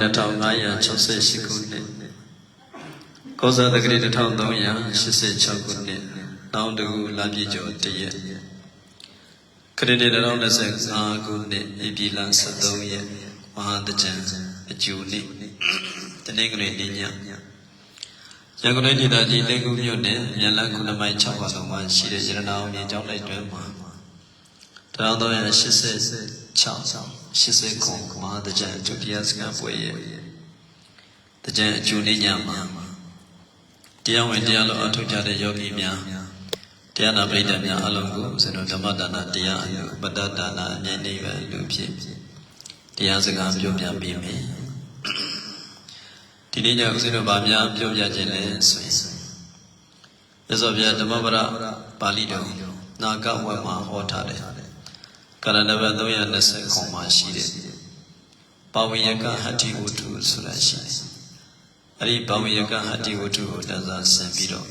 1568ခုနှစ်ကောဇာတက္ကရီ1386ခုနှစ်နောင်တကူလာပြည့်ကျော်တရက်ခရစ်နှစ်2025ခုနှစ်ဧပြီလ23ရက်မဟာတကြံအကျူနေ့တနင်္ဂနွေနေ့ညရန်ကုန်တိုင်းဒေသကြီးလက်ကူမြို့နယ်မြန်လန်း9မိုင်6ပါလုံးမှာရှိတဲ့ရတနာအောင်မြေကျောင်းတိုက်တွင်မှာ1386 80ခုမဟာတကြံအကျူတရားစခန်းပွဲရဲ့တကြံအကျူနေ့ညမှာတရားဝင်တရားတော်အထောက်ကြတဲ့ယောဂီများတရားနာပရိသတ်များအလုံးကိုဇနောဓမ္မဒါနတရားအယုပတ္တဒါနအမြဲနိဗ္ဗာန်လူဖြစ်တရားစကားပြောပြပေးမယ်ဒီနေ့ညဦးဇင်းတို့ဗာများပြောပြခြင်းလဲဆိုရင်မြတ်စွာဘုရားဓမ္မပဒပါဠိတော်နာဂဝတ်မှာဟောထားတယ် ကာလနံပါတ်320ခုမှာရှိတယ်ပါဝိယကဟတ္တိဝတ္ထုဆိုတာရှိတယ်အဲ့ဒီပါဝိယကဟတ္တိဝတ္ထုကိုတန်စာဆင်ပြီးတော့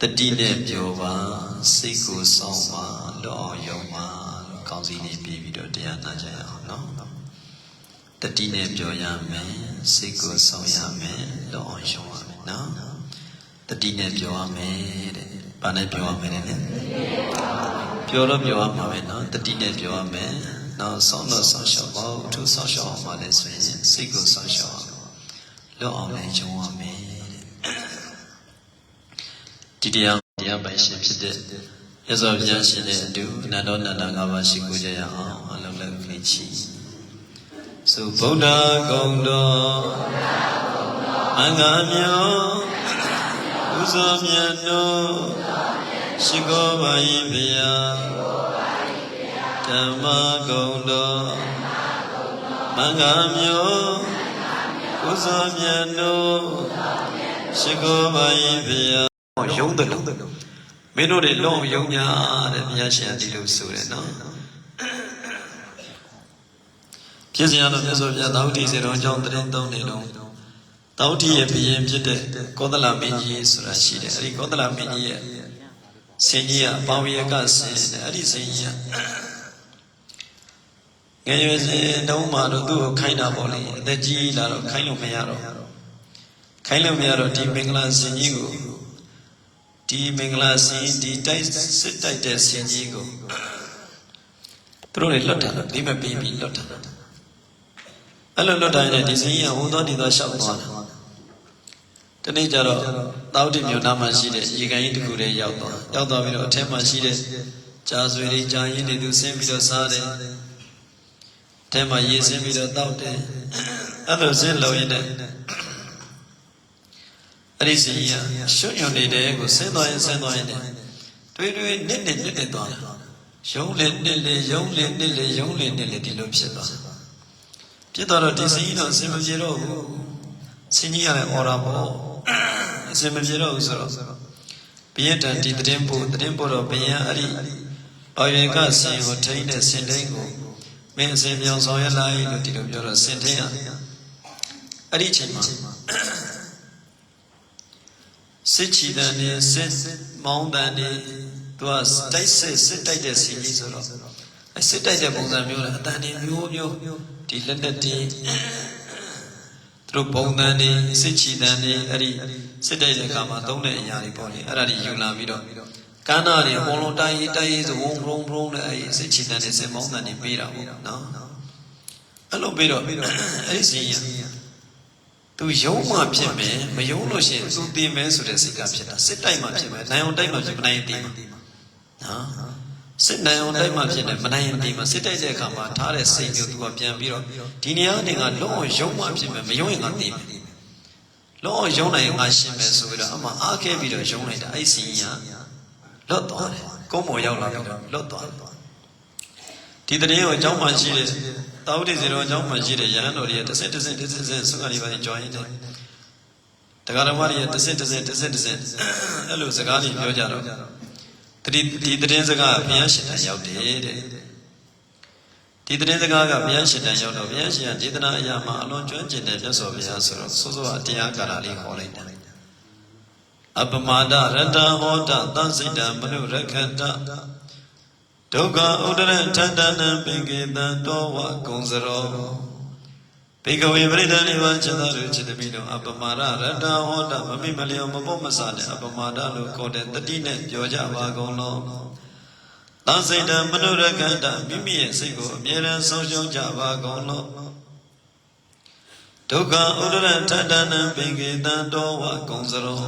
တတိနဲ့ပြောပါစိတ်ကိုစောင့်ပါလောအောင်ယုံပါလို့ကောင်းစီလေးပြီးပြီးတော့တရားနာကြရအောင်နော်တတိနဲ့ပြောရမယ်စိတ်ကိုစောင့်ရမယ်လောအောင်ယုံရမယ်နော်တတိနဲ့ပြောရမယ်တဲ့ဘာနဲ့ပြောရမလဲလဲ ပြောတော့ပြောရမှာပဲနော်တတိနဲ့ပြောရမယ်နော်ဆောင်းတော့ဆောင်းရှောက်ပါဦးသူဆောင်းရှောက်အောင်ပါလဲဆိုရင်စိတ်ကိုဆောင်းရှောက်အောင်လောအောင်လည်းယုံရမယ်တဲ့ဒီတရားတရားပိုင်ရှင်ဖြစ်တဲ့ရသော်ဘုရားရှင်တဲ့အတူအနန္တောနန္ဒငါးပါးရှိခိုးကြရအောင်အလုံးလုံးဖိချီသုဗုဒ္ဓဂုံတော်အင်္ဂါမြောဥဇောမြတ်တော် ရှိခိုးပါ၏ဘုရားဓမ္မဂုံတော်မင်္ဂါမြောဥဇောမြတ်တော်ရှိခိုးပါ၏ဘုရားယုံတယ်လို့မင်းတို့တွေလုံးယုံညာတဲ့ဘုရားရှင်ကဒီလိုဆိုတယ်နော်ဖြစ်စဉ်ရတော့မြတ်စွာဘုရားသာဝတိစေတော်ကြောင့်တရင်သုံးနေတော့သာဝတိရဲ့ဘုရင်ဖြစ်တဲ့ကောသလမင်းကြီးဆိုတာရှိတယ်အဲဒီကောသလမင်းကြီးရဲ့ ဆင်ကြီးကပါဝိယကဆင်တယ်အဲ့ဒီဆင်ကြီးကငယ်ရွယ်စဉ်တုန်းမှာတော့သူ့ကိုခိုင်းတာပေါ့လေအသက်ကြီးလာတော့ခိုင်းလို့မရတော့ခိုင်းလို့မရတော့ဒီမင်္ဂလာဆင်ကြီးကိုဒီမင်္ဂလာဆင်ဒီတိုက်စစ်တိုက်တဲ့ဆင်ကြီးကိုသူတို့တွေလွတ်တာဒီမပြီးပြီးလွတ်တာအဲ့လိုလွတ်တိုင်းနဲ့ဒီဆင်ကြီးကဟိုသောဒီသောရှောက်သွားတာ တနေ့ကျတော့တောက်တိမြို့နားမှာရှိတဲ့ရေကန်ကြီးတစ်ခုတည်းရောက်သွားရောက်သွားပြီးတော့အထက်မှာရှိတဲ့ကြာဆွေတွေကြာရင်းတွေသူဆင်းပြီးတော့စားတယ်အထက်မှာရေဆင်းပြီးတော့တောက်တယ်အဲ့လိုဆင်းလုံရင်းနဲ့အဲ့ဒီစီကရွှွညွန်နေတဲ့ကိုဆင်းသွားရင်ဆင်းသွားရင်တွေးတွေးနစ်နစ်နစ်နစ်သွားတာယုံလေနစ်လေယုံလေနစ်လေယုံလေနစ်လေဒီလိုဖြစ်သွားဖြစ်သွားတော့ဒီစီတော့အစင်မပြေတော့ဘူးဆင်းကြီးရတဲ့အော်ရာပေါ့ အစင်မပြေတော့ဘူးဆိုတော့ဘယင်တန်ဒီတည်င်းပို့တည်င်းပို့တော့ဘယင်အဲ့ဒီအော်ရင်ကဆင်ကိုထိန်းတဲ့ဆင်ထိန်းကိုမင်းအစင်ပြောင်းဆောင်ရလိုက်လို့ဒီလိုပြောတော့ဆင်ထိန်းရအဲ့ဒီချိန်မှာစစ်ချီတန်နေစစ်မောင်းတန်နေသူကတိုက်စစ်စစ်တိုက်တဲ့စီကြီးဆိုတော့အစစ်တိုက်တဲ့ပုံစံမျိုးလားအတန်နေမျိုးမျိုးဒီလက်လက်တင်းသူ တို့ပုံတန်နေစစ်ချီတန်နေအဲ့ဒီစစ်တိုက်တဲ့အခါမှာသုံးတဲ့အရာတွေပေါ့လေအဲ့ဒါတွေယူလာပြီးတော့ကန်းနာတွေအကုန်လုံးတိုင်းတိုင်းရေးဆိုဝုံဘုံဘုံနဲ့အဲ့ဒီစစ်ချီတန်နေစစ်မောင်းတန်နေပေးတာပေါ့နော်အဲ့လိုပြီးတော့အဲ့ဒီစီကြီးသူယုံမှဖြစ်မယ်မယုံလို့ရှိရင်သူတည်မယ်ဆိုတဲ့စိတ်ကဖြစ်တာစစ်တိုက်မှဖြစ်မယ်နိုင်အောင်တိုက်မှဖြစ်မနိုင်ရင်တည်မှာနော် စစ်နိုင်အောင်တိုက်မှဖြစ်တယ်မနိုင်ရင်တည်မှာစစ်တိုက်တဲ့အခါမှာထားတဲ့စိတ်မျိုးသူကပြန်ပြီးတော့ဒီနေရာကနေကလုံးအောင်ယုံမှဖြစ်မယ်မယုံရင်ကတည်မယ်လုံးအောင်ယုံနိုင်ရင်ငါရှင်းမယ်ဆိုပြီးတော့အမှအားခဲပြီးတော့ယုံလိုက်တာအဲ့စီရင်ကလွတ်သွားတယ်ကုန်းပေါ်ရောက်လာပြီးတော့လွတ်သွားတယ်ဒီတည်းကိုအကြောင်းမှရှိတဲ့တာဝတိဇေရောအကြောင်းမှရှိတဲ့ယဟန်တော်တွေတစ်စက်တစ်စက်တစ်စက်တစ်စက်ဆုခဏလေးပါကြွားရင်တယ်တရားတော်မတွေတစ်စက်တစ်စက်တစ်စက်တစ်စက်အဲ့လိုစကားလေးပြောကြတော့ တတိဒီတည်င်းစကားဘုရားရှင်တန်ရောက်တယ်တဲ့ဒီတည်င်းစကားကဘုရားရှင်တန်ရောက်တော့ဘုရားရှင်ကဒေသနာအရာမှာအလွန်ကျွမ်းကျင်တဲ့မြတ်စွာဘုရားဆိုတော့စိုးစိုးအတရားကာလလေးဟောလိုက်တယ်အပမဒရတဟောတသစိတံမနုရခတဒုက္ခဥဒရထန္တနံပင်ကေတံတောဝကုံစရော ဘေကဝေပရိဒဏိဝချတရုจิตမိတို့အပမာရရတဟောတမမိမလျောမပေါ့မဆနဲ့အပမာဒလို့ခေါ်တဲ့တတိနဲ့ပြောကြပါကုန်လောသံစိတ်တမနုရကန္တမိမိရဲ့စိတ်ကိုအမြဲတမ်းဆုံးရှုံးကြပါကုန်လောဒုက္ခဥဒရထတနံပင်ကေတံတော်ဝကုံစရော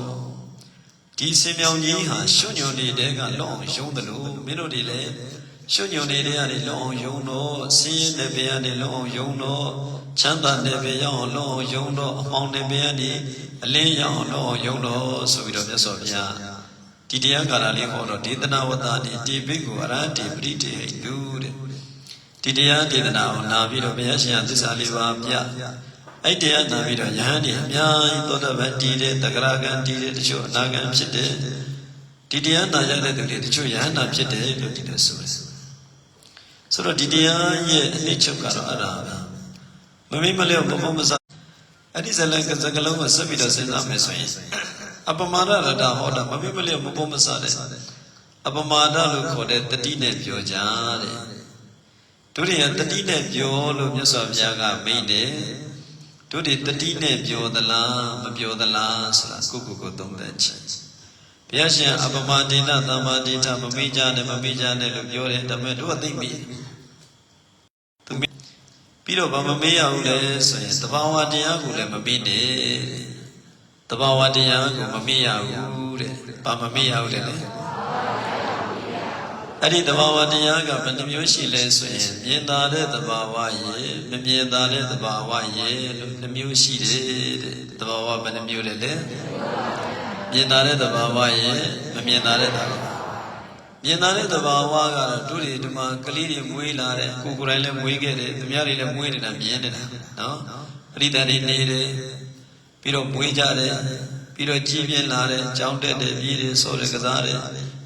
ဒီစင်မြောင်ကြီးဟာရှုညွန်နေတဲ့ကလောအောင်ယုံတယ်လို့မင်းတို့တွေလည်းရှုညွန်နေတဲ့ကနေလောအောင်ယုံတော့ဆင်းရဲတဲ့ဘေးကနေလောအောင်ယုံတော့ ချမ်းသာတဲ့ဘေးရောက်အောင်လောအောင်ယုံတော့အမောင်တဲ့ဘေးကနေအလင်းရောက်အောင်လောအောင်ယုံတော့ဆိုပြီးတော့မြတ်စွာဘုရားဒီတရားကာလလေးဟောတော့ဒေသနာဝတ္တတိတိဘိက္ခုအရဟတိပရိတေဟိတုတဲ့ဒီတရားဒေသနာကိုနာပြီးတော့ဘုရားရှင်ကသစ္စာလေးပါးပြအဲ့တရားနာပြီးတော့ယဟန်ဒီအများကြီးသောတပန်တည်တဲ့တဂရကံတည်တဲ့တချို့အနာကံဖြစ်တဲ့ဒီတရားနာရတဲ့သူတွေတချို့ယဟန်နာဖြစ်တယ်လို့ဒီလိုဆိုတယ်ဆိုတော့ဒီတရားရဲ့အနှစ်ချုပ်ကတော့အဲ့ဒါပဲ မမေ့မလျော့မမမစားအဲ့ဒီဇလန်ကစကလုံးကိုဆက်ပြီးတော့စဉ်းစားမယ်ဆိုရင်အပမာဒရတဟောတာမမေ့မလျော့မမမစားတဲ့အပမာဒလို့ခေါ်တဲ့တတိနဲ့ပြောကြတဲ့တို့တွေကတတိနဲ့ပြောလို့မြတ်စွာဘုရားကမိန့်တယ်တို့တွေတတိနဲ့ပြောသလားမပြောသလားဆိုတာကိုကိုကိုသုံးသပ်ချင်ဘုရားရှင်အပမဒိဋ္ဌသမ္မာဒိဋ္ဌမမိကြနဲ့မမိကြနဲ့လို့ပြောတယ်ဒါပေမဲ့တို့အသိမိသူမိ ပြီးတော့ဘာမမေးရဘူးလဲဆိုရင်တဘာဝတရားကိုလည်းမမေးနဲ့တဘာဝတရားကိုမမေးရဘူးတဲ့ဘာမမေးရဘူးလဲအဲ့ဒီတဘာဝတရားကဘယ်နှမျိုးရှိလဲဆိုရင်မြင်သာတဲ့တဘာဝရေမမြင်သာတဲ့တဘာဝရေလို့နှမျိုးရှိတယ်တဲ့တဘာဝဘယ်နှမျိုးလဲလဲမြင်သာတဲ့တဘာဝရေမမြင်သာတဲ့တဘာဝ မြင်သာတဲ့တဘာဝကတော့တို့တွေဒီမှာကလေးတွေမွေးလာတဲ့ကိုကိုယ်တိုင်လည်းမွေးခဲ့တယ်သူများတွေလည်းမွေးနေတာမြင်နေတာနော်ပရိသတ်တွေနေတယ်ပြီးတော့မွေးကြတယ်ပြီးတော့ကြည်ပြင်းလာတယ်ကြောင်းတက်တယ်ပြည်တယ်ဆိုတယ်ကစားတယ်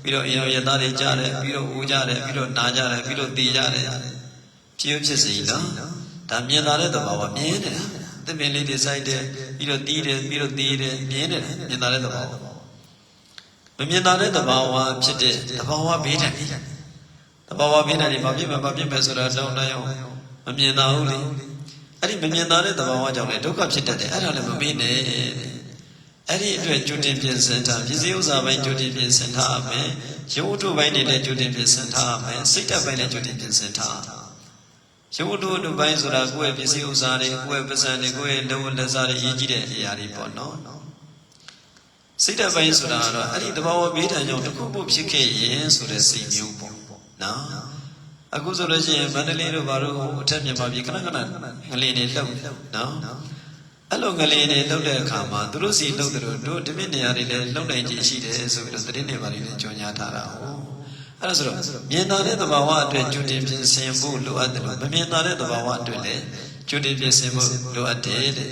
ပြီးတော့အယောရသားတွေကြားတယ်ပြီးတော့ဦးကြတယ်ပြီးတော့နာကြတယ်ပြီးတော့တည်ကြတယ်ဖြစ်ဖြစ်စီနော်ဒါမြင်လာတဲ့သဘာဝမြင်တယ်သင်ပင်လေးတွေစိုက်တယ်ပြီးတော့တီးတယ်ပြီးတော့တည်တယ်မြင်တယ်မြင်လာတဲ့သဘာဝ မမြင်လာတဲ့သဘာဝဖြစ်တဲ့သဘာဝဘေးဒဏ်သဘာဝဘေးဒဏ်တွေဘာဖြစ်မှာဘာဖြစ်မယ်ဆိုတာတောင်းတအောင်မမြင်သာဘူးလေအဲ့ဒီမမြင်သာတဲ့သဘာဝကြောင့်လည်းဒုက္ခဖြစ်တတ်တယ်အဲ့ဒါလည်းမမေ့နဲ့အဲ့ဒီအတွက်ကြိုတင်ပြင်ဆင်ထားပစ္စည်းဥစ္စာပိုင်းကြိုတင်ပြင်ဆင်ထားရမယ်ရုပ်ထုပိုင်းတွေလည်းကြိုတင်ပြင်ဆင်ထားရမယ်စိတ်ဓာတ်ပိုင်းလည်းကြိုတင်ပြင်ဆင်ထားရုပ်ထုတို့ပိုင်းဆိုတာကိုယ့်ရဲ့ပစ္စည်းဥစ္စာတွေကိုယ့်ရဲ့ပစ္စံတွေကိုယ့်ရဲ့လုံလက်စားတွေရည်ကြီးတဲ့အရာတွေပေါ့နော် စိတ်ဓာတ်ပိုင်းဆိုတာကတော့အဲ့ဒီတဘာဝဘေးဒဏ်ကြောင့်တစ်ခုခုဖြစ်ခဲ့ရင်ဆိုတဲ့စိတ်မျိုးပေါ့နော်အခုဆိုလို့ရှိရင်မန္တလေးတို့ဘာလို့အထက်မြန်မာပြည်ခဏခဏငလင်းနေလှုပ်နော်အဲ့လိုငလင်းနေလှုပ်တဲ့အခါမှာသူတို့စီလှုပ်တယ်လို့တို့ဒီမြင့်နေရာတွေလည်းလှုပ်နိုင်ခြင်းရှိတယ်ဆိုပြီးတော့သတင်းတွေဘာတွေလည်းကြော်ညာထားတာဟုတ်အဲ့ဒါဆိုတော့မြင်သာတဲ့သဘာဝအတွက်ကျွတင်ပြင်ဆင်ဖို့လိုအပ်တယ်လို့မမြင်သာတဲ့သဘာဝအတွက်လည်းကျွတင်ပြင်ဆင်ဖို့လိုအပ်တယ်တဲ့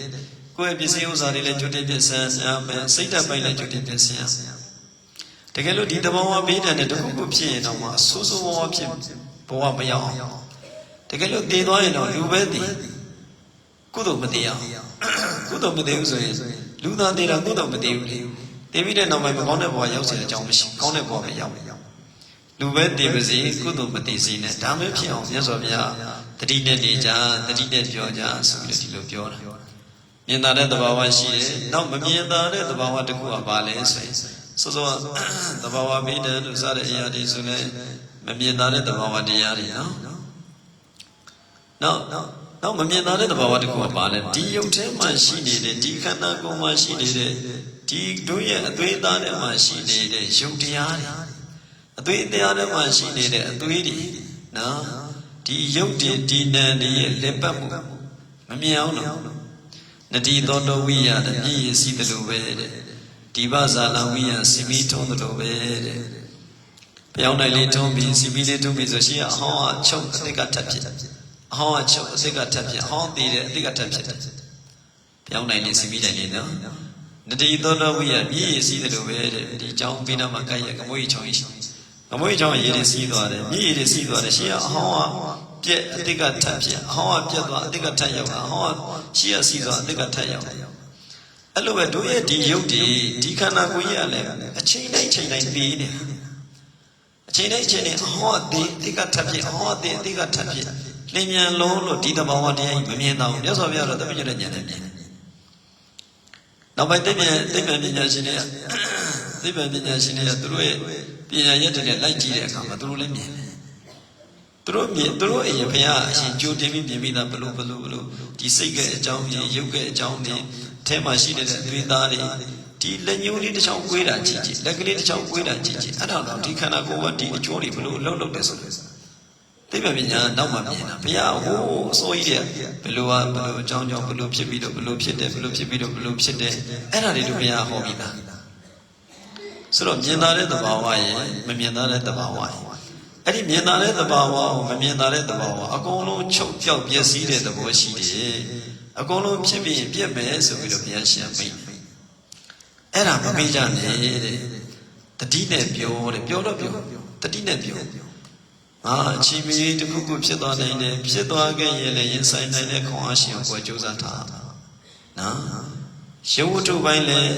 ကိုယ့်ရဲ့ပစ္စည်းဥစ္စာတွေလည်းကျွတင်ပြင်ဆင်ရမယ်စိတ်ဓာတ်ပိုင်းလည်းကျွတင်ပြင်ဆင်ရမယ်တကယ်လို့ဒီသဘာဝဘေးဒဏ်နဲ့တခုခုဖြစ်ရင်တော့မှဆိုးဆိုးဝါးဝါးဖြစ်ဘဝမရောက်အောင်တကယ်လို့တည်သွားရင်တော့လူပဲတည်ကုသိုလ်မတည်အောင်ကုသိုလ်မတည်ဘူးဆိုရင်လူသားတည်တာကုသိုလ်မတည်ဘူးတည်ပြီးတဲ့နောက်ပိုင်းမကောင်းတဲ့ဘဝရောက်စေတဲ့အကြောင်းမရှိကောင်းတဲ့ဘဝပဲရောက်လူပဲတည်ပါစေကုသိုလ်မတည်စေနဲ့ဒါမှဖြစ်အောင်မြတ်စွာဘုရားတတိနဲ့နေကြတတိနဲ့ပြောကြဆိုပြီးဒီလိုပြောတာ မြင်သာတဲ့သဘာဝရှိတယ်နောက်မမြင်သာတဲ့သဘာဝတစ်ခုကဘာလဲဆိုရင်စောစောသဘာဝမိတယ်လို့စတဲ့အရာတွေဆိုလဲမမြင်သာတဲ့သဘာဝတရားတွေနော်နောက်နောက်မမြင်သာတဲ့သဘာဝတစ်ခုကပါလဲဒီယုတ်ထဲမှာရှိနေတဲ့ဒီခန္ဓာကိုယ်မှာရှိနေတဲ့ဒီတို့ရဲ့အသွေးသားထဲမှာရှိနေတဲ့ယုတ်တရားတွေအသွေးတရားထဲမှာရှိနေတဲ့အသွေးတွေနော်ဒီယုတ်ဒီဒီနံတွေရဲ့လက်ပတ်မှုမမြင်အောင်နော် နတိသောတဝိယတဲ့မြည်ရစီတယ်လို့ပဲတဲ့ဒီပဇာလဝိယစီမီထုံးတယ်လို့ပဲတဲ့ပြောင်းနိုင်လေးထုံးပြီးစီမီလေးထုံးပြီးဆိုရှင်အဟောင်းကချုပ်အစ်ကထပ်ဖြစ်အဟောင်းကချုပ်အစ်ကထပ်ဖြစ်အဟောင်းသေးတဲ့အစ်ကထပ်ဖြစ်ပြောင်းနိုင်လေးစီမီနိုင်လေးနော်နတိသောတဝိယမြည်ရစီတယ်လို့ပဲတဲ့ဒီเจ้าပြီးတော့မှကြိုက်ရကမွေးချောင်းရှိကမွေးချောင်းရေတွေစီးသွားတယ်မြည်ရတွေစီးသွားတယ်ရှင်အဟောင်းက ပြက်အတိကထပ်ဖြစ်အဟောင်းကပြက်သွားအတိကထပ်ရောက်အဟောင်းကရှေ့ရစီးသွားအတိကထပ်ရောက်အဲ့လိုပဲတို့ရဲ့ဒီယုတ်ဒီဒီခန္ဓာကိုယ်ကြီးကလည်းအချိန်တိုင်းချိန်တိုင်းပြီးနေအချိန်တိုင်းချိန်တိုင်းအဟောအသေးအတိကထပ်ဖြစ်အဟောအသေးအတိကထပ်ဖြစ်လင်းမြန်လုံးလို့ဒီတဘာဝတရားကြီးမမြင်တော့ဘူးမြတ်စွာဘုရားတော့တပည့်ရတဲ့ဉာဏ်နဲ့မြင်တယ်နောက်ပိုင်းသိပ္ပံသိပ္ပံပညာရှင်တွေကသိပ္ပံပညာရှင်တွေကသူတို့ရဲ့ပညာရက်တွေနဲ့လိုက်ကြည့်တဲ့အခါမှာသူတို့လည်းမြင်တယ် သူတို့မြင်သူတို့အရင်ဘုရားအရှင်ကြိုတင်ပြီးမြင်ပြီးသားဘလို့ဘလို့ဘလို့ဒီစိတ်ကအကြောင်းကြီးရုပ်ကအကြောင်းတွေအဲမှာရှိတဲ့အသွေးသားတွေဒီလက်ညှိုးလေးတစ်ချောင်းကွေးတာကြည့်ကြည့်လက်ကလေးတစ်ချောင်းကွေးတာကြည့်ကြည့်အဲ့ဒါတော့ဒီခန္ဓာကိုယ်ကဒီအကျိုးတွေဘလို့အလုံးလုံးတယ်ဆိုလို့သိပ္ပံပညာနောက်မှမြင်တာဘုရားဟိုးအစိုးရတဲ့ဘလို့ကဘလို့အကြောင်းကြောင့်ဘလို့ဖြစ်ပြီးတော့ဘလို့ဖြစ်တယ်ဘလို့ဖြစ်ပြီးတော့ဘလို့ဖြစ်တယ်အဲ့ဒါတွေတို့ဘုရားဟောပြီးသားဆိုတော့မြင်သာတဲ့သဘာဝရဲ့မမြင်သာတဲ့သဘာဝရဲ့ အဲ့ဒီမြင်သာတဲ့သဘာဝကိုမမြင်သာတဲ့သဘာဝအကုန်လုံးချုပ်ပြောက်ပျက်စီးတဲ့သဘောရှိတယ်အကုန်လုံးဖြစ်ပြီးပြက်မယ်ဆိုပြီးတော့ဘုရားရှင်မိတ်အဲ့ဒါမမေ့ကြနဲ့တဲ့တတိနဲ့ပြောတဲ့ပြောတော့ပြောတတိနဲ့ပြောအာအချီမီတစ်ခုခုဖြစ်သွားနိုင်တယ်ဖြစ်သွားခဲ့ရင်လည်းရင်ဆိုင်နိုင်တဲ့ခွန်အားရှင်ကိုကြိုးစားထားနော်ရုပ်ဝတ္ထုပိုင်းလည်း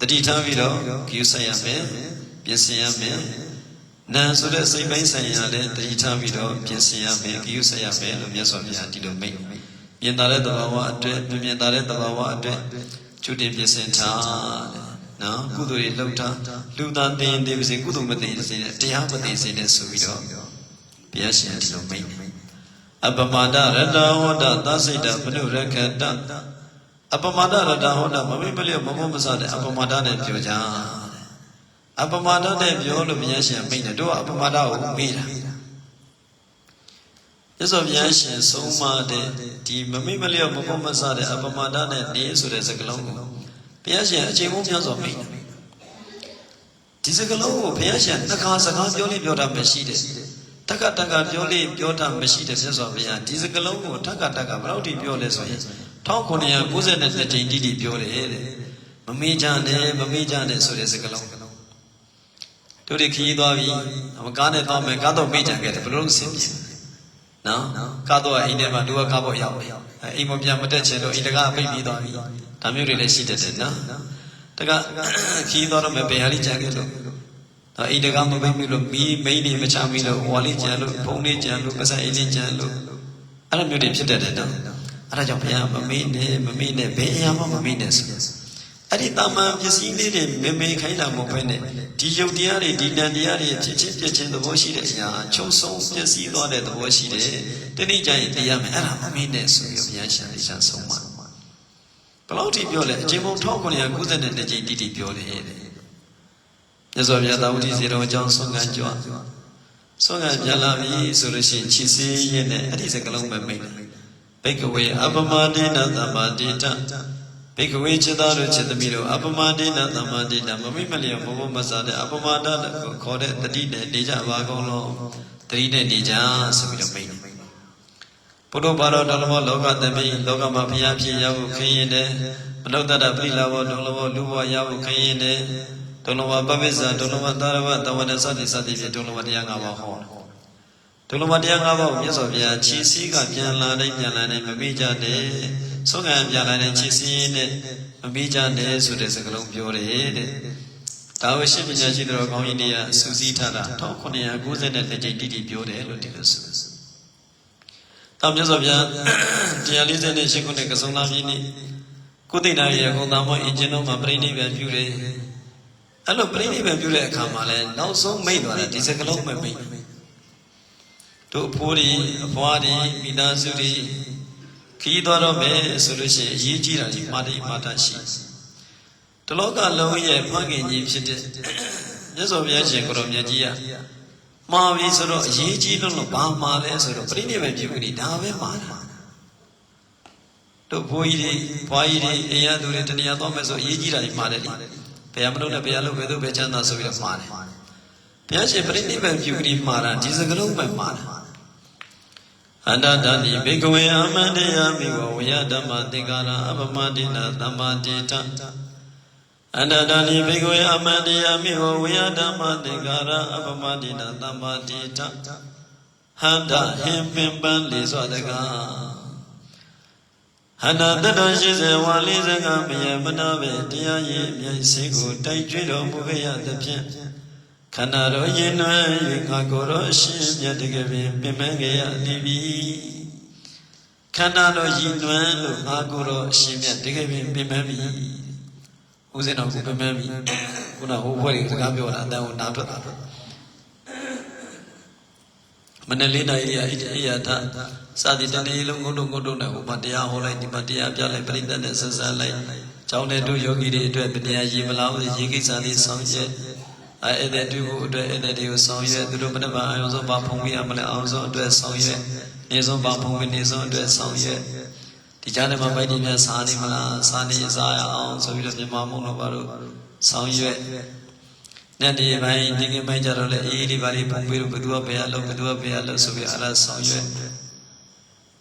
တတိထားပြီးတော့ကြည့်ဆိုင်ရမယ်ပြင်ဆင်ရမယ် နာဆိုတဲ့စိတ်ပိုင်းဆိုင်ရာလည်းတတိထားပြီးတော့ပြင်ဆင်ရမယ်ကြည့်ဆိုင်ရမယ်လို့မြတ်စွာဘုရားဒီလိုမိတ်မြင်သာတဲ့သဘာဝအတွက်မမြင်သာတဲ့သဘာဝအတွက်ကျွတင်ပြင်ဆင်ထားတဲ့နော်ကုသိုလ်တွေလှုပ်ထားလူသားသိရင်သိပါစေကုသိုလ်မသိရင်စေနဲ့တရားမသိစေနဲ့ဆိုပြီးတော့ဘုရားရှင်ဒီလိုမိတ်အပမဒရတဟောတသစိတ်တဘနုရခတအပမဒရတဟောတမမိမလျော့မမမစတဲ့အပမဒနဲ့ပြောကြ အပမဒနဲ့ပြောလို့ဘုရားရှင်မိတ်တယ်တို့ကအပမဒကိုမေးတာရသော်ဘုရားရှင်ဆုံးမတဲ့ဒီမမိမလျော့မမမစတဲ့အပမဒနဲ့နေဆိုတဲ့စကားလုံးကိုဘုရားရှင်အချိန်မိုးများစွာမိတ်တယ်ဒီစကားလုံးကိုဘုရားရှင်နှစ်ခါစကားပြောလေးပြောတာမရှိတဲ့တက္ကတက္ကပြောလေးပြောတာမရှိတဲ့ဆက်စွာဘုရားဒီစကလုံးကိုတက္ကတက္ကဘယ်တော့ထိပြောလဲဆိုရင်1992ကြိမ်တိတိပြောတယ်တဲ့မမေ့ကြနဲ့မမေ့ကြနဲ့ဆိုတဲ့စကလုံး တို့တွေခရီးသွားပြီအမကားနဲ့သွားမယ်ကားတော့မေ့ကြခဲ့တယ်ဘယ်လိုလုပ်ဆင်ပြေနော်ကားတော့အိမ်ထဲမှာလူကကားပေါ်ရောက်တယ်အိမ်မပြန်မတက်ချင်လို့အိမ်တကားပိတ်ပြီးသွားပြီဒါမျိုးတွေလည်းရှိတတ်တယ်နော်တကခရီးသွားတော့မယ်ဘယ်ဟာလေးကြံခဲ့လို့တော့အိတကမပိတ်မိလို့မီးမိန်းနေမချမိလို့ဝါလေးကြံလို့ဖုံးလေးကြံလို့ပစံအိလေးကြံလို့အဲ့လိုမျိုးတွေဖြစ်တတ်တယ်နော်အဲ့ဒါကြောင့်ဘုရားမမေ့နဲ့မမေ့နဲ့ဘယ်အရာမှမမေ့နဲ့ဆို အဲ့ဒီတာမန်ပစ္စည်းလေးတွေမမေ့ခိုင်းတာမဟုတ်ဘဲနဲ့ဒီယုတ်တရားတွေဒီတန်တရားတွေဖြစ်ချင်းပြည့်ချင်းသဘောရှိတဲ့အရာချုပ်ဆုံးပျက်စီးသွားတဲ့သဘောရှိတယ်တနည်းကြရင်တရားမယ်အဲ့ဒါမမေ့နဲ့ဆိုပြီးဘုရားရှင်လေးရှာဆုံးမှာဘယ်လောက်ထိပြောလဲအချိန်ပုံ1992ကြိမ်တိတိပြောတယ်တဲ့မြတ်စွာဘုရားသာဝတိစေတော်အကြောင်းဆုံးခံကြွဆုံးခံပြန်လာပြီဆိုလို့ရှိရင်ချစ်စေးရဲ့နဲ့အဲ့ဒီစကလုံးပဲမိတ်တယ်ဘိကဝေအပမဒိနသမ္မာဒိတ ဘိကဝေချစ်သားတို့ချစ်သမီးတို့အပမဒိနသမ္မာဒိနမမိမလျော်ဘောဘောမဆာတဲ့အပမဒနဲ့ခေါ်တဲ့တတိနဲ့နေကြပါကုန်လို့တတိနဲ့နေကြဆိုပြီးတော့မိန့်ဘုဒ္ဓဘာသာတော်လောကသမီးလောကမှာဘုရားဖြစ်ရောက်ခင်းရင်တယ်မနုဿတပိလာဘောဒုလဘောလူဘောရောက်ခင်းရင်တယ်ဒုလဘောပပိစ္ဆာဒုလဘောသာရဝတဝနစတိစတိဖြင့်ဒုလဘောတရား၅ပါးဟောတယ်ဒုလဘောတရား၅ပါးကိုမြတ်စွာဘုရားခြေစည်းကပြန်လာတိုင်းပြန်လာတိုင်းမမေ့ကြနဲ့ ဆုံးခံပြန်လာတိုင်းခြေစည်းနဲ့မမေ့ကြနဲ့ဆိုတဲ့စကားလုံးပြောတယ်တဲ့ဒါဝရှိပညာရှိတော်ကောင်းကြီးတွေကစူးစီးထားတာ1992ကြိမ်တိတိပြောတယ်လို့ဒီလိုဆို။တောင်မြတ်စွာဘုရား148ခုနှစ်ကစုံလာပြီနေ့ကုသိဏရဲ့ဂုဏ်တော်မအင်ဂျင်တော်မှာပြိဋိဘံပြုတယ်အဲ့လိုပြိဋိဘံပြုတဲ့အခါမှာလဲနောက်ဆုံးမိတ်သွားတယ်ဒီစကလုံးမမိတ်တို့အဖိုးတွေအဖွားတွေမိသားစုတွေ ခီးသွားတော့မယ်ဆိုလို့ရှိရင်အရေးကြီးတာဒီမာတိမာတရှိတလောကလုံးရဲ့ဖခင်ကြီးဖြစ်တဲ့မြတ်စွာဘုရားရှင်ကိုရောမြတ်ကြီးကမှာပြီဆိုတော့အရေးကြီးလို့လို့ဘာမှာလဲဆိုတော့ပြိဋိဘံပြုကြည့်ဒါပဲမှာတာတို့ဘိုးကြီးတွေဘွားကြီးတွေအိမ်ရသူတွေတဏှာသွားမယ်ဆိုအရေးကြီးတာဒီမှာတယ်လေဘယ်မလို့လဲဘယ်လို့ဘယ်သူပဲချမ်းသာဆိုပြီးတော့မှားတယ်ဘုရားရှင်ပြိဋိဘံပြုပြီးမှားတာဒီစကလုံးပဲမှားတာ အန္တတတိဘေကဝေအမန္တယမိဝဝယဓမ္မသင်္ကာရအပမတိနာသမ္မာတိတအန္တတတိဘေကဝေအမန္တယမိဝဝယဓမ္မသင်္ကာရအပမတိနာသမ္မာတိတဟန္တဟင်ပင်ပန်းလေစွာတကားဟန္တာတတော်ရှိစေဝါလေးစကမယမနာပဲတရားရည်အမြဲရှိကိုတိုက်ကြွတော်မူခဲ့ရသဖြင့် ခန္ဓာတော်ရင်နွမ်း၍ငါကိုယ်တော်အရှင်မြတ်တကယ်ပင်ပင်ပန်းကြရသည်ပြီခန္ဓာတော်ရင်နွမ်းလို့ငါကိုယ်တော်အရှင်မြတ်တကယ်ပင်ပင်ပန်းပြီဦးဇင်းတော်ကိုပင်ပန်းပြီခုနဟိုဘွဲတွေစကားပြောတာအတန်ကိုနားထွက်တာမနေ့လေးနိုင်ရအိယာထစာတိတနေ့လုံးငုတ်တုံငုတ်တုံနဲ့ဟိုမှာတရားဟောလိုက်ဒီမှာတရားပြလိုက်ပြိတ္တနဲ့ဆက်ဆက်လိုက်ကျောင်းတဲ့တို့ယောဂီတွေအတွက်တရားရည်မလားရေကိစ္စလေးဆောင်ရွက် အဲအဲ့တဲ့တူဖို့အတွက်အဲ့တဲ့တွေကိုဆောင်ရွက်သူတို့မနေ့ကအာယုံဆုံးပါဖုံးပြရမလဲအောင်ဆုံးအတွက်ဆောင်ရွက်နေဆုံးပါဖုံးပြနေဆုံးအတွက်ဆောင်ရွက်ဒီကြားထဲမှာဗိုက်တွေများစားနေမလားစားနေစားရအောင်ဆိုပြီးတော့မြန်မာမုံတော်ဘာလို့ဆောင်ရွက်နဲ့ဒီပိုင်းဒီကပိုင်းကြတော့လေအေးဒီပါလေးပုံပြီးတော့ဘသူကဘယ်ရလို့ဘသူကဘယ်ရလို့ဆိုပြီးအဲ့ဒါဆောင်ရွက်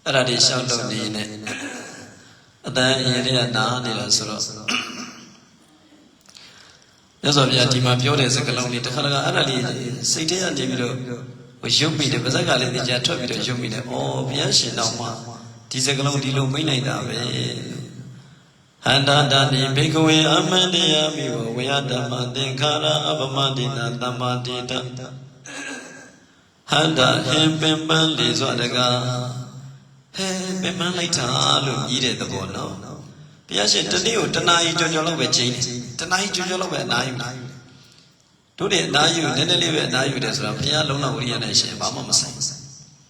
အဲ့ဒါတွေရှောက်လို့နေနေအတန်အရင်ကနားနေတာဆိုတော့မြ တ်စွာဘုရားဒီမှာပြောတဲ့စကားလုံးလေးတစ်ခါတခါအဲ့ဒါလေးစိတ်ထဲကနေပြီးတော့ဟိုရုပ်မိတယ်ပါဇက်ကလေးတရားထွက်ပြီးတော့ရုပ်မိတယ်။အော်ဘုရားရှင်တော်မှာဒီစကားလုံးဒီလိုမိတ်နိုင်တာပဲ။ဟန္တာတနိဘေကဝေအမန္တရားမိဘဝေယဓမ္မသင်္ခါရအပမတိနာသမ္မာတိတဟန္တာဟင်ပင်ပန်းလေစွာတကားဟဲပင်ပန်းလိုက်တာလို့ကြီးတဲ့သဘောနော်။ဘုရားရှင်တနေ့ကိုတနာရီကြော်ကြော်လောက်ပဲချိန်တယ်။ တနာရီကြော်ကြော်လောက်ပဲအနာယူတယ်။တို့တဲ့အနာယူနည်းနည်းလေးပဲအနာယူတယ်ဆိုတာဘုရားလုံးတော်ဝိရိယနဲ့ရှင်ဘာမှမဆိုင်ဘူး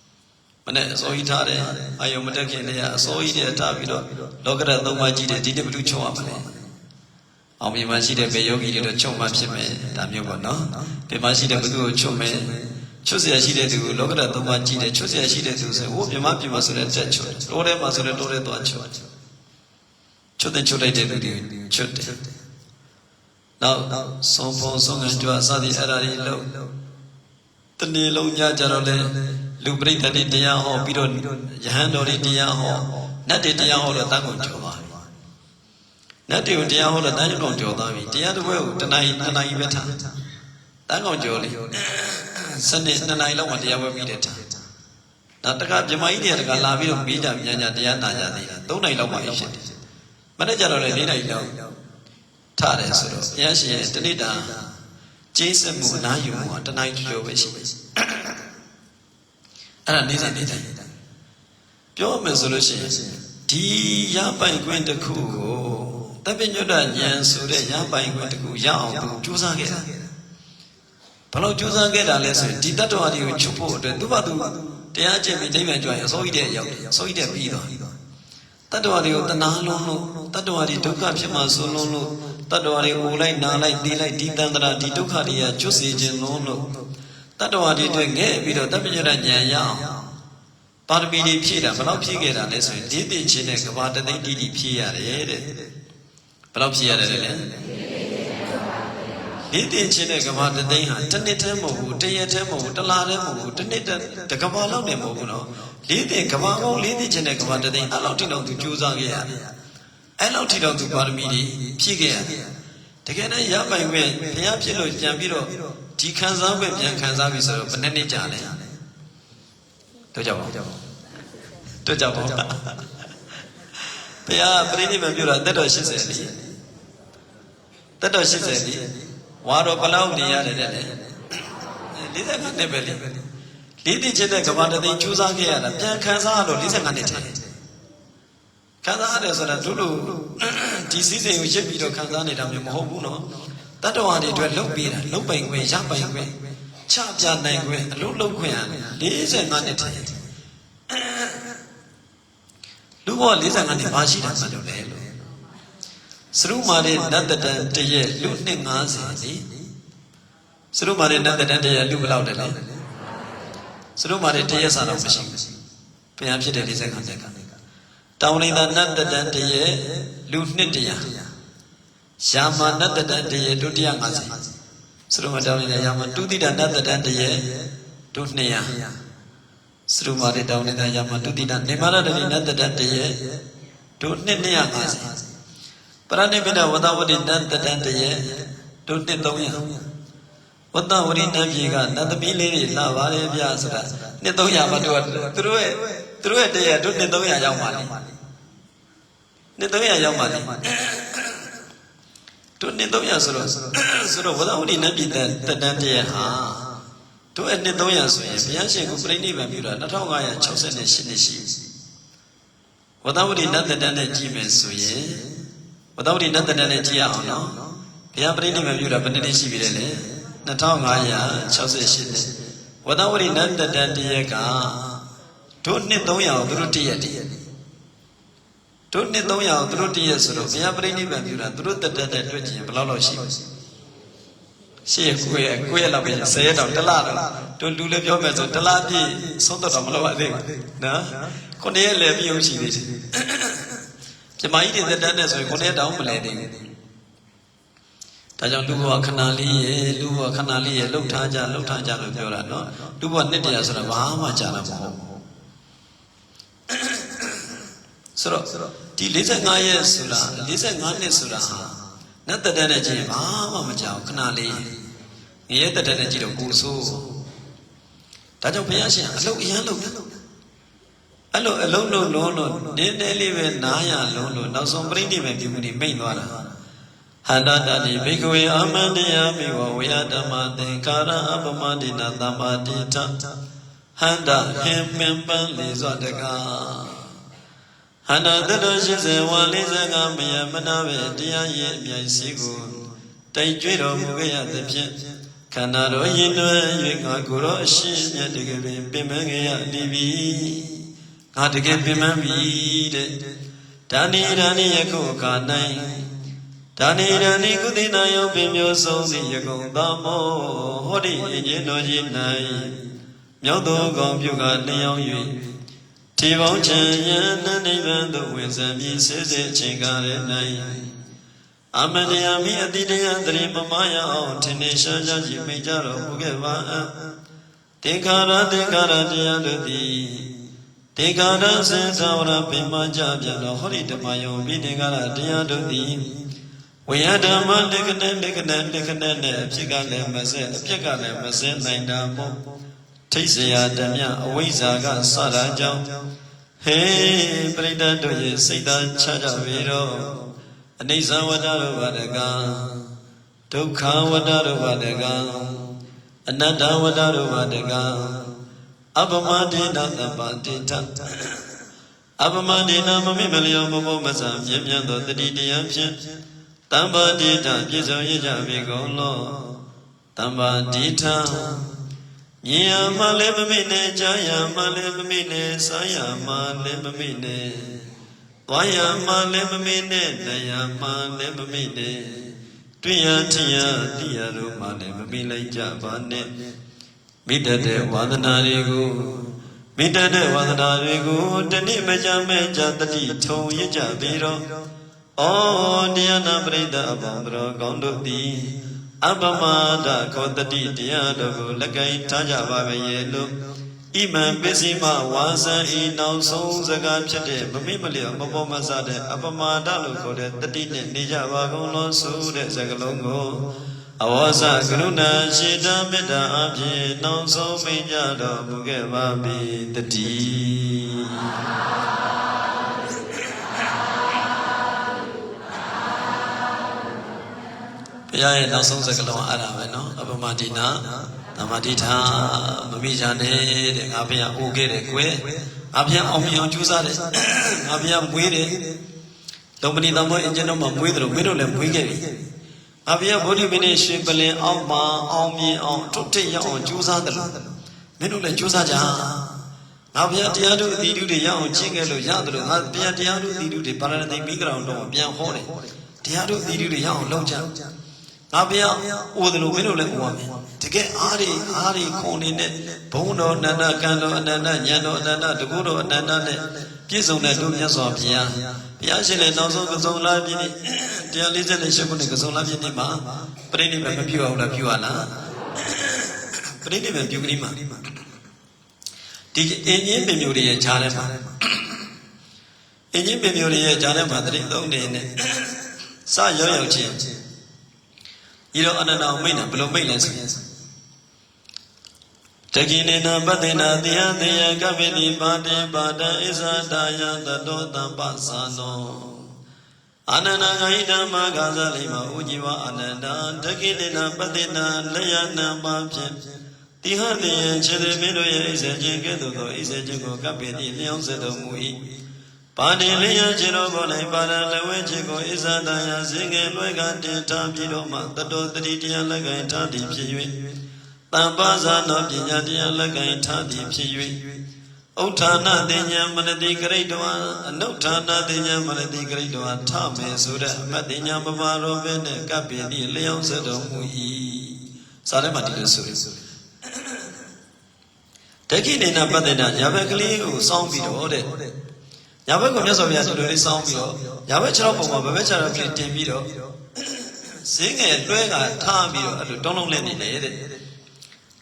။မနဲ့အစိုးရထားတယ်အာယုံမတက်ခင်တည်းကအစိုးရတဲ့ထားပြီးတော့လောကရသုံးပါးကြီးတယ်ဒီနေ့ဘယ်သူချုပ်ရမလဲ။အောင်မြင်မှရှိတဲ့ဘေယောဂီတွေတော့ချုပ်မှဖြစ်မယ်ဒါမျိုးပေါ့နော်။ဒီမှာရှိတဲ့ဘယ်သူကိုချုပ်မယ်ချွတ်เสียရှိတဲ့သူကိုလောကရသုံးပါးကြီးတယ်ချွတ်เสียရှိတဲ့သူဆိုဟိုမြမပြမဆိုတဲ့တက်ချွတ်တိုးထဲမှာဆိုတဲ့တိုးထဲသွားချွတ်ချွတ်တဲ့ချွတ်လိုက်တဲ့လူတွေချွတ်တယ် နောက်ဆုံးဖုံဆုံးငံကြွားစသည်အဲ့ဒါတွေလုံးတနေ့လုံးညကြတော့လေလူပရိသတ်တွေတရားဟောပြီးတော့ယဟန်တော်တွေတရားဟောနတ်တွေတရားဟောတော့တန်းကုန်ကြော်သွားပြီနတ်တွေကိုတရားဟောတော့တန်းကုန်ကြော်သွားပြီတရားတစ်ပွဲကိုတနားရီနှစ်နာရီပဲထားတန်းကုန်ကြော်လေစနစ်နှစ်နာရီလောက်မှတရားပွဲပြီးတယ်ထားနောက်တခါမြမကြီးတွေကတခါလာပြီးတော့ပြီးကြမြန်ကြတရားနာကြသေးတယ်၃နိုင်လောက်မှဖြစ်တယ်မနေ့ကျတော့လေ၄နိုင်လောက် ထားတယ်ဆိုတော့ဘုရားရှင်ရဲ့တဏိတာကျင်းစက်မှုအနာယူမှုကတနိုင်ကျော်ပဲရှိတယ်အဲ့ဒါနေစဉ်နေတိုင်းပြောမယ်ဆိုလို့ရှိရင်ဒီရပိုင်ခွင့်တစ်ခုကိုတပည့်ညွတ်တဉာဏ်ဆိုတဲ့ရပိုင်ခွင့်တစ်ခုရအောင်သူကြိုးစားခဲ့တာဘယ်လိုကြိုးစားခဲ့တာလဲဆိုရင်ဒီတတ္တဝါတွေကိုချုပ်ဖို့အတွက်သူ့ဘာသူတရားကျင့်ပြီးဒိဗ္ဗံကြွရင်အစိုးရတဲ့ရောက်တယ်အစိုးရတဲ့ပြီးသွားတတ္တဝါတွေကိုတနာလုံးလို့တတ္တဝါတွေဒုက္ခဖြစ်မှဆိုလုံးလို့ တတ္တဝါတွေအိုလိုက်နာလိုက်တီးလိုက်ဒီတန်တရာဒီဒုက္ခတွေကကျွတ်စေခြင်းလုံးလို့တတ္တဝါတွေအတွက်ငဲ့ပြီးတော့တပ္ပညရဉာဏ်ရအောင်ပါရမီတွေဖြည့်တာဘယ်လောက်ဖြည့်ခဲ့တာလဲဆိုရင်ဒီသိချင်းနဲ့ကဘာတသိန်းတိတိဖြည့်ရတယ်တဲ့ဘယ်လောက်ဖြည့်ရတယ်လဲဒီသိချင်းနဲ့ကဘာတသိန်းဟာတစ်နှစ်တည်းမဟုတ်ဘူးတစ်ရက်တည်းမဟုတ်ဘူးတစ်လတည်းမဟုတ်ဘူးတစ်နှစ်တည်းတကဘာလောက်နေမဟုတ်ဘူးနော်လေးသိကဘာကောင်းလေးသိချင်းနဲ့ကဘာတသိန်းအဲ့လောက်တိတော့သူကြိုးစားခဲ့ရတယ် အဲ့လောက်ထိတော့သူပါရမီတွေဖြည့်ခဲ့ရတယ်တကယ်နဲ့ရပိုင်ခွင့်ဘုရားဖြစ်လို့ကြံပြီးတော့ဒီခံစားခွင့်ပြန်ခံစားပြီဆိုတော့ဘယ်နှစ်နှစ်ကြာလဲတို့ကြပါဦးတို့ကြပါဦးဘုရားပြိဋိဘံပြုတာတက်တော်80လीတက်တော်80လीဝါတော့ဘလောက်နေရတယ်တဲ့လေ45နှစ်ပဲလေလေးတိချင်းတဲ့ကဘာတသိန်းကျူးစားခဲ့ရတာပြန်ခံစားရတော့45နှစ်ထဲ ခံစားရတယ်ဆိုတာတို့လိုဒီစည်းစိမ်ကိုရစ်ပြီးတော့ခံစားနေတာမျိုးမဟုတ်ဘူးနော်တတ္တဝါတွေအတွက်လှုပ်ပေးတာလှုပ်ပိုင်ခွင့်ရပိုင်ခွင့်ချပြနိုင်ခွင့်အလုပ်လုပ်ခွင့်45နှစ်ထဲလူဘော45နှစ်ဘာရှိတာမှလို့လဲလို့စရုမာရဲ့နတ်တန်တရဲ့လူနှစ်50လေစရုမာရဲ့နတ်တန်တရဲ့လူဘယ်လောက်တလဲစရုမာရဲ့တရဲ့စာတော့မရှိဘူးဘုရားဖြစ်တဲ့45နှစ်က တောင်းနေတာနတ်တန်တရဲ့လူနှစ်တရာယာမနတ်တန်တရဲ့လူ150စရုမာတောင်းနေတဲ့ယာမတုတိတနတ်တန်တရဲ့လူ200စရုမာရဲ့တောင်းနေတာယာမတုတိတနေမရတတိနတ်တန်တရဲ့လူ250ပရဏိပိတဝတဝတိနတ်တန်တရဲ့တို့နှစ်300ဝတ္တဝရိနတ်ပြည်ကနတ်သမီးလေးတွေလာပါလေဗျာဆိုတာနှစ်300မှတို့သူတို့ရဲ့ သူတို့ရဲ့တရဲ့တို့နှစ်300ရောက်ပါလေနှစ်300ရောက်ပါလေတို့နှစ်300ဆိုတော့ဆိုတော့ဝဒဝတိနတ်ပြည်တတန်တရဟာတို့အနှစ်300ဆိုရင်ဘုရားရှင်ကိုပြိဋိဘံပြုတာ2568နှစ်ရှိပြီဝဒဝတိနတ်တတန်နဲ့ကြည့်မယ်ဆိုရင်ဝဒဝတိနတ်တတန်နဲ့ကြည့်ရအောင်နော်ဘုရားပြိဋိဘံပြုတာဘယ်နှစ်နှစ်ရှိပြီလဲလေ2568နှစ်ဝဒဝတိနတ်တတန်တရက တို့နှစ်300ကိုသူတို့တရက်တည်းတို့နှစ်300ကိုသူတို့တရက်ဆိုတော့ဘုရားပြိဋိဘံပြုတာသူတို့တတန်နဲ့တွေ့ကြည့်ရင်ဘယ်လောက်လောက်ရှိလဲရှေ့ကိုရဲ့ကိုရဲ့လောက်ပဲ10ရက်တော့တစ်လတော့တို့လူလည်းပြောမယ်ဆိုတစ်လပြည့်ဆုံးတော့မလုပ်ပါသေးဘူးနော်ခုနှစ်ရက်လည်းပြုံးရှိသေးတယ်ပြမကြီးတွေတက်တဲ့ဆိုရင်ခုနှစ်ရက်တောင်မလဲသေးဘူးဒါကြောင့်လူဘဝခဏလေးရဲ့လူဘဝခဏလေးရဲ့လှုပ်ထားကြလှုပ်ထားကြလို့ပြောတာနော်လူဘဝနှစ်တရာဆိုတာဘာမှကြာတာမဟုတ်ဘူး ဆိုတော့ဒီ45ရက်ဆိုတာ45နှစ်ဆိုတာဟာနတ်တတနဲ့ကြည့်ဘာမှမကြောက်ခဏလေးငရဲတတနဲ့ကြည့်တော့ကိုဆိုးဒါကြောင့်ဘုရားရှင်အလုတ်အရန်လုတ်တယ်အဲ့လိုအလုံးလုံးလုံးလို့နည်းနည်းလေးပဲနားရလုံးလို့နောက်ဆုံးပြိဋိဘံပြုမှုတွေမိတ်သွားတာဟန္တာတတိဘိကဝေအမန္တယာမိဝဝေယဓမ္မသင်္ကာရအပမတိနာသမ္မာတိတဟန္တာဟင်ပင်ပန်းလေစွာတကား ဟန္တာတတ80ဝါ45မယမနာပဲတရားရဲ့အမြိုင်စီကိုတိုက်ကြွတော်မူခဲ့ရသဖြင့်ခန္ဓာတော်ရင်တွင်၍ငါကိုယ်တော်အရှိမြတ်တကယ်ပင်ပင်ပန်းခဲ့ရလိပြီငါတကယ်ပင်ပန်းပြီတဲ့ဒါနိဒါနိယခုအခါ၌ဒါနိဒါနိကုသိနာယောပင်မျိုးဆုံးစီယကုံသမောဟောဒီအင်းကြီးတော်ကြီး၌မြောက်သောကောင်ပြုကလျောင်း၍ ထေပေါင်းချံယံနိဗ္ဗာန်သို့ဝင်စံပြီးစေစေချိန်ကားရ၌အမတယမိအတိတယသရိမမယအောင်ထင်နေရှားရှားကြည့်မိကြတော်မူခဲ့ပါအံသင်္ခါရသင်္ခါရတရားတို့သည်သင်္ခါရစေသဝရပင်မကြပြန်တော်ဟောဒီဓမ္မယုံပြီးသင်္ခါရတရားတို့သည်ဝိယဓမ္မလက္ခဏာလက္ခဏာလက္ခဏာနဲ့အဖြစ်ကလည်းမစဲအပြက်ကလည်းမစဲနိုင်တာမို့ ထိတ်เสียဓမြအဝိဇ္ဇာကစတာကြောင့်ဟေးပရိသတ်တို့ရဲ့စိတ်သားချကြပြီတော့အနိစ္စဝတ္တရောဘာတကံဒုက္ခဝတ္တရောဘာတကံအနတ္တဝတ္တရောဘာတကံအပမဒေနသဗ္ဗတိတအပမဒေနမမိမလျောမဘောမဆံမြဲမြတ်သောတတိတရားဖြင့်တမ္ပါတိတပြည့်စုံရကြပြီကုန်လောတမ္ပါတိထ မြင်ရမှလည်းမမိနဲ့ကြားရမှလည်းမမိနဲ့စားရမှလည်းမမိနဲ့သွားရမှလည်းမမိနဲ့နာရမှလည်းမမိနဲ့တွေ့ရထရတိရတို့မှလည်းမမိလိုက်ကြပါနဲ့မိတတ်တဲ့ဝါဒနာတွေကိုမိတတ်တဲ့ဝါဒနာတွေကိုတဏိမကြမဲ့ကြတတိထုံရကြပြီးတော့ဩတရားနာပရိသတ်အပေါင်းတော်ကောင်းတို့သည် အပမဒခောတတိတရားတို့ကိုလက်ကင်ထားကြပါပဲရဲ့လို့ဣမံပစ္စည်းမဝါဇံဤနောက်ဆုံးစကားဖြစ်တဲ့မမိမလျောမပေါ်မဆတဲ့အပမဒလို့ခေါ်တဲ့တတိနဲ့နေကြပါကုန်လို့ဆိုတဲ့စကားလုံးကိုအဝဇကရုဏာရှိတမေတ္တာအပြင်နောက်ဆုံးမိကြတော်မူခဲ့ပါပြီတတိ ဘုရားရဲ့နောက်ဆုံးစကားလုံးအဲ့ဒါပဲနော်အပမဒိနာသမာဓိထာမမိကြနဲ့တဲ့ငါဘုရားအိုခဲ့တယ်ကွယ်ငါဘုရားအောင်မြင်အောင်ကြိုးစားတယ်ငါဘုရားမွေးတယ်လုံပဏိတံဘောအင်ဂျင်တို့မှာမွေးတယ်လို့မွေးတော့လည်းမွေးခဲ့ပြီငါဘုရားဗောဓိမင်းရဲ့ရှင်ပလင်အောင်မှာအောင်မြင်အောင်ထွတ်ထက်ရအောင်ကြိုးစားတယ်လို့မင်းတို့လည်းကြိုးစားကြငါဘုရားတရားတို့အသီးတူတွေရအောင်ကျင့်ခဲ့လို့ရတယ်လို့ငါဘုရားတရားတို့အသီးတူတွေပါရဏသိမိကရောင်တော့ပြန်ဟောတယ်တရားတို့အသီးတူတွေရအောင်လုပ်ကြ ငါဘုရားအိုတယ်လို့မင်းတို့လည်းအိုရမယ်တကယ်အားရီအားရီခုံနေတဲ့ဘုံတော်အနန္တကံတော်အနန္တဉာဏ်တော်အနန္တတကုတော်အနန္တနဲ့ပြည့်စုံတဲ့တို့မြတ်စွာဘုရားဘုရားရှင်လည်းနောက်ဆုံးကစုံလာပြည့်နေ့148ခုနှစ်ကစုံလာပြည့်နေ့မှာပြိဋိဘယ်မပြုအောင်လားပြုရလားပြိဋိဘယ်ပြုကလေးမှာဒီအင်းကြီးပင်မျိုးတွေရဲ့ဈာထဲမှာအင်းကြီးပင်မျိုးတွေရဲ့ဈာထဲမှာတတိသုံးနေနဲ့စရောက်ရောက်ချင်း ဤတော့အနန္တအောင်မိတ်တာဘယ်လိုမိတ်လဲဆိုရင်တကိနေနပတေနာတိယတေယကပိတိပါတိပါဒဣဇာတာယတတောတပ္ပသနောအာနန္ဒဂိဓမ္မဂါဇလိမဥជីဝအာနန္ဒတကိတေနပတိနာလယနာပါဖြင့်တိဟတေယခြေသေးမင်းတို့ရဲ့အိစေခြင်းကဲ့သို့သောအိစေခြင်းကိုကပ်ပင်၏လျောင်းစေတော်မူ၏ ပါဏိလျံခြေတော်ပေါ်၌ပါရလဝဲခြင်းကိုဣဇာတယဇင်ငယ်လွဲကတင်ထားပြီးတော့မှတတော်တတိတရားလက်ကင်ထားသည်ဖြစ်၍တမ္ပါဇာနောပညာတရားလက်ကင်ထားသည်ဖြစ်၍ဥဋ္ဌာဏတင်ညာမနတိကရိတဝါအနုဋ္ဌာဏတင်ညာမနတိကရိတဝါထမယ်ဆိုတဲ့အမတ်တင်ညာမပါတော်ပဲနဲ့ကပ်ပင်ဤလျောင်းစတော်မူ၏စာထဲမှာဒီလိုဆိုရတက္ခိနေနပတ္တနာညာဘက်ကလေးကိုစောင်းပြီးတော့တဲ့ ညာဘက်ကိုမြတ်စွာဘုရားဒီလိုလေးစောင်းပြီးတော့ညာဘက်ခြေထောက်ပုံမှာဗဘက်ခြေထောက်ကလေးတင်ပြီးတော့ဈေးငယ်လွှဲကထားပြီးတော့အဲ့လိုတုံးလုံးလဲနေလေတဲ့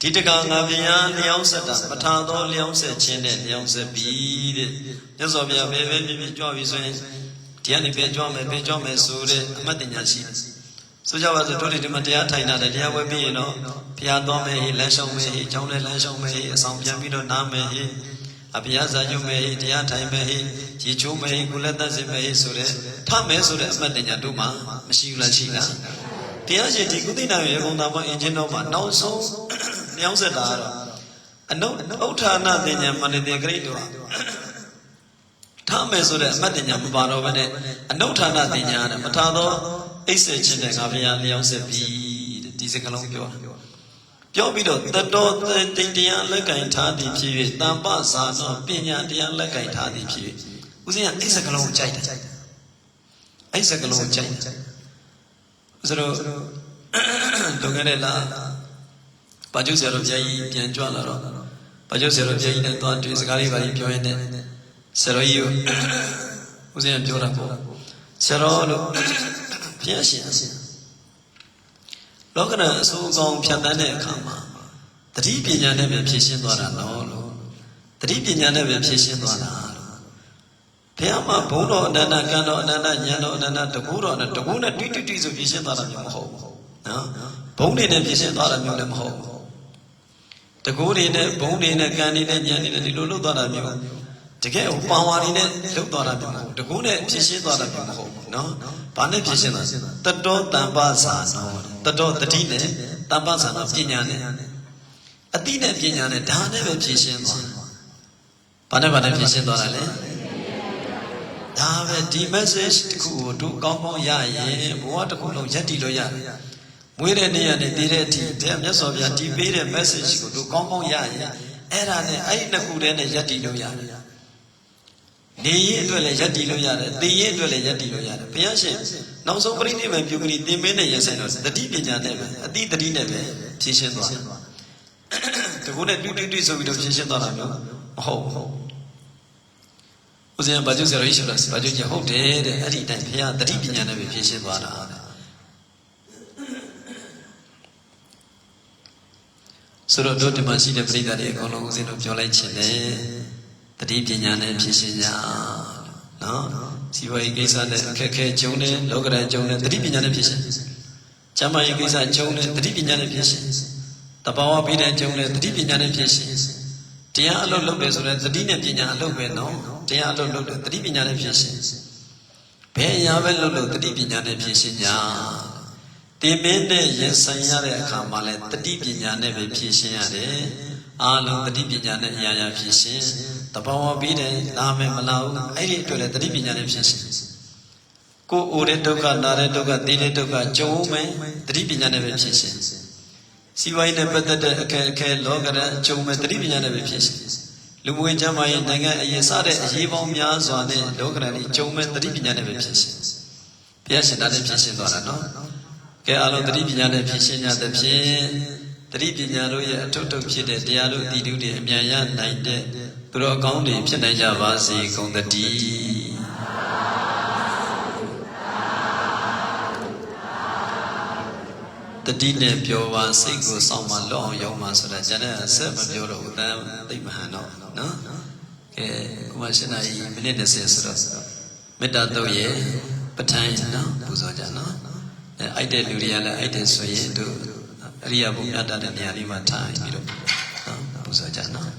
ဒီတကောင်ငါဗျာလျောင်းဆက်တာပထာသောလျောင်းဆက်ခြင်းနဲ့လျောင်းဆက်ပြီးတဲ့မြတ်စွာဘုရားဘယ်ပဲပြပြကြွပြီဆိုရင်ဒီကနေပဲကြွမယ်ပဲကြွမယ်ဆိုတဲ့အမှတ်တင်ညာရှိတယ်ဆိုကြပါစို့တို့ဒီမှာတရားထိုင်တာတယ်တရားဝဲပြီးရင်တော့ဘုရားသွားမယ်ဟိလမ်းလျှောက်မယ်ဟိကျောင်းထဲလမ်းလျှောက်မယ်ဟိအဆောင်ပြန်ပြီးတော့နားမယ်ဟိ အဘုရားစာချုပ်မယ်ဟိတရားထိုင်မယ်ဟိရေချိုးမယ်ဟိကုလသက်စင်မယ်ဟိဆိုတဲ့ထမယ်ဆိုတဲ့အမှတ်တင်ညာတို့မှာမရှိဘူးလားရှိလားတရားရှိဒီကုသိနာရေဘုံသားမအင်ဂျင်တော်မှာနောက်ဆုံးလျောင်းဆက်တာကတော့အနုဥဋ္ဌာဏတင်ညာမနတိဂရိတ်တော်ထားမယ်ဆိုတဲ့အမတ်တင်ညာမပါတော့ဘဲနဲ့အနုဌာဏတင်ညာနဲ့မထားတော့အိတ်ဆက်ခြင်းတဲ့ငါဘုရားလျောင်းဆက်ပြီးတဲ့ဒီစကလုံးပြော ပြောပြီးတော့တတော်တင်တရားလက်ကင်ထားသည်ဖြစ်၍တမ္ပဇာနောပညာတရားလက်ကင်ထားသည်ဖြစ်၍ဦးဇင်းကအိတ်စကလုံးကိုကြိုက်တယ်အိတ်စကလုံးကိုကြိုက်တယ်ဆိုတော့လုံခဲ့တဲ့လားဘာကျုပ်ဆရာတော်ဘုရားကြီးပြန်ကြွလာတော့ဘာကျုပ်ဆရာတော်ဘုရားကြီးနဲ့သွားတွေ့စကားလေးပါကြီးပြောရင်းနဲ့ဆရာတော်ကြီးကိုဦးဇင်းကပြောတာပေါ့ဆရာတော်လို့ဘုရားရှင် လောကနာအစိုးကောင်းဖြတ်တန်းတဲ့အခါမှာတတိပညာနဲ့ပဲဖြည့်ရှင်းသွားတာနော်လို့တတိပညာနဲ့ပဲဖြည့်ရှင်းသွားတာလို့ဘုရားမှာဘုံတော်အနန္တကံတော်အနန္တဉာဏ်တော်အနန္တတကူတော်နဲ့တကူနဲ့တိတိတိဆိုဖြည့်ရှင်းသွားတာမျိုးမဟုတ်ဘူးနော်ဘုံနေနဲ့ဖြည့်ရှင်းသွားတာမျိုးလည်းမဟုတ်ဘူးတကူတွေနဲ့ဘုံတွေနဲ့ကံတွေနဲ့ဉာဏ်တွေနဲ့ဒီလိုလုပ်သွားတာမျိုး တကယ်ဟိုပါဝါတွေနဲ့လုပ်သွားတာမျိုးမဟုတ်တကူနဲ့ဖြည့်ရှင်းသွားတာမျိုးမဟုတ်ဘူးနော်ဘာနဲ့ဖြည့်ရှင်းတာတတောတမ္ပဇာနောတတောတတိနဲ့တမ္ပဇာနောပညာနဲ့အတိနဲ့ပညာနဲ့ဒါနဲ့ပဲဖြည့်ရှင်းသွားဘာနဲ့ဘာနဲ့ဖြည့်ရှင်းသွားတာလဲဒါပဲဒီ message တခုကိုတို့ကောင်းကောင်းရရင်ဘဝတစ်ခုလုံးရက်တည်လို့ရတယ်မွေးတဲ့နေ့ရက်နဲ့တည်တဲ့အထိတည်းမြတ်စွာဘုရားဒီပေးတဲ့ message ကိုတို့ကောင်းကောင်းရရင်အဲ့ဒါနဲ့အဲ့ဒီနှစ်ခုတည်းနဲ့ရက်တည်လို့ရတယ် နေရင်အတွက်လည်းရက်တည်လို့ရတယ်သိရင်အတွက်လည်းရက်တည်လို့ရတယ်ဘုရားရှင်နောက်ဆုံးပရိနိဗ္ဗာန်ပြုကတိသင်မင်းနဲ့ရဆိုင်တော့တတိပညာနဲ့ပဲအတိတတိနဲ့ပဲဖြည့်ရှင်းသွားတကူနဲ့တူတူတူဆိုပြီးတော့ဖြည့်ရှင်းသွားတာမျိုးမဟုတ်ဘူးဦးဇင်းဘာကျုပ်ဆရာတော်ရှိလားဘာကျုပ်ကြီးဟုတ်တယ်တဲ့အဲ့ဒီအတိုင်းဘုရားတတိပညာနဲ့ပဲဖြည့်ရှင်းသွားတာတဲ့ဆိုတော့တို့ဒီမှာရှိတဲ့ပရိသတ်တွေအကုန်လုံးဦးဇင်းတို့ပြောလိုက်ချင်တယ် တတိပညာနဲ့ဖြည့်ရှင်းကြနော်ဇီဝရေးကိစ္စနဲ့အခက်ခဲကျုံတယ်လောကရန်ကျုံတယ်တတိပညာနဲ့ဖြည့်ရှင်းကျမ်းမာရေးကိစ္စကျုံတယ်တတိပညာနဲ့ဖြည့်ရှင်းတဘာဝပြီးတဲ့ကျုံတယ်တတိပညာနဲ့ဖြည့်ရှင်းတရားအလုပ်လုပ်တယ်ဆိုတော့တတိနဲ့ပညာအလုပ်ပဲနော်တရားအလုပ်လုပ်တယ်တတိပညာနဲ့ဖြည့်ရှင်းဘယ်အရာပဲလုပ်လို့တတိပညာနဲ့ဖြည့်ရှင်းကြတင်မင်းနဲ့ရင်ဆိုင်ရတဲ့အခါမှာလဲတတိပညာနဲ့ပဲဖြည့်ရှင်းရတယ်အားလုံးတတိပညာနဲ့အရာရာဖြည့်ရှင်းတ ဘာဝပြီးတယ်လာမယ်မလာဘူးအဲ့ဒီအတွက်လဲတတိပညာနဲ့ဖြည့်ရှင်းကိုအိုတဲ့ဒုက္ခနာတဲ့ဒုက္ခသိတဲ့ဒုက္ခကြုံမယ်တတိပညာနဲ့ပဲဖြည့်ရှင်းစီဝိုင်းနဲ့ပတ်သက်တဲ့အခက်အခဲလောကရန်ကြုံမယ်တတိပညာနဲ့ပဲဖြည့်ရှင်းလူမွေးချမ်းမာရေးနိုင်ငံအရေးစတဲ့အရေးပေါင်းများစွာနဲ့လောကရန်ကြီးကြုံမယ်တတိပညာနဲ့ပဲဖြည့်ရှင်းဘုရားရှင်တာနဲ့ဖြည့်ရှင်းသွားတာနော်ကဲအလုံးတတိပညာနဲ့ဖြည့်ရှင်းကြသဖြင့်တတိပညာတို့ရဲ့အထုထုဖြစ်တဲ့တရားတို့အတိတုတွေအမြန်ရနိုင်တဲ့ သူတော်ကောင်းတွေဖြစ်နိုင်ကြပါစေကုန်သတည်းတတိနဲ့ပြောပါစိတ်ကိုစောင့်မှလော့အောင်ရောက်မှဆိုတာကျန်တဲ့အဆက်မပြောတော့ဘူးတန်သိမဟန်တော့နော်ကဲကိုမရှင်နာကြီးမိနစ်20ဆိုတော့မေတ္တာတုတ်ရဲ့ပဋ္ဌာန်းနော်ပူဇော်ကြနော်အဲအိုက်တဲ့လူတွေကလည်းအိုက်တယ်ဆိုရင်တို့အရိယာဘုရားတတ်တဲ့နေရာလေးမှာထိုင်ပြီးတော့နော်ပူဇော်ကြနော်